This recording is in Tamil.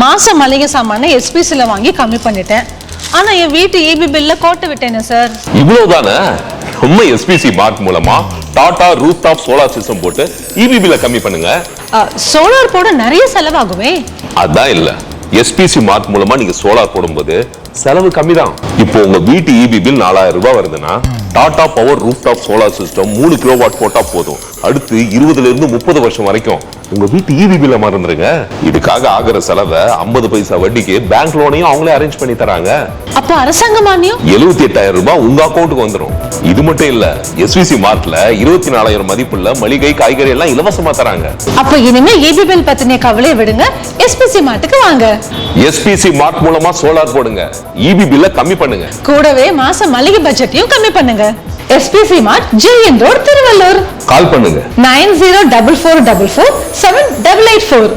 மாசம் மளிகை சாமான எஸ்பிசில வாங்கி கம்மி பண்ணிட்டேன். ஆனா என் வீட்டு இபி பில்ல கோட்டை விட்டேனே சார் இவ்வளவுதானே? நம்ம எஸ்பிசி மார்ட் மூலமா Tata roof top solar system போட்டு இபி பில்ல கம்மி பண்ணுங்க. சோலார் போட நிறைய செலவாகுமே. அதான் இல்ல. எஸ்பிசி மார்ட் மூலமா நீங்க சோலார் போடும்போது செலவு கம்மி தான் இப்போ உங்க வீட்டு இபி பில் நாலாயிரம் ரூபாய் வருதுன்னா Tata power roof top solar system மூணு கிலோ வாட் போட்டா போதும். அடுத்து இருபதுல இருந்து முப்பது வருஷம் வரைக்கும். உங்க வீட்டு இபி பில்ல மறந்துருங்க இதுக்காக ஆகிற செலவை ஐம்பது பைசா வட்டிக்கு பேங்க் லோனையும் அவங்களே அரேஞ்ச் பண்ணி தராங்க. அப்போ அரசாங்க மானியம்? எழுபத்தி எட்டாயிரம் ரூபாய் உங்க அக்கௌண்ட்டுக்கு வந்துரும். இது மட்டும் இல்ல எஸ்விசி மார்ட்ல இருபத்தி நாலாயிரம் மதிப்புள்ள மளிகை காய்கறி எல்லாம் இலவசமா தராங்க. அப்ப இனிமே இபி பில் பத்தின கவலையை விடுங்க. எஸ்பிசி மாட்டுக்கு வாங்க. எஸ்பிசி மார்ட் மூலமா சோலார் போடுங்க. இபி பில்ல கம்மி பண்ணுங்க. கூடவே மாசம் மளிகை பட்ஜெட்டையும் கம்மி பண்ணுங்க. SPC mart GN road Tiruvallur call பண்ணுங்க. Nine zero double four double four seven double eight four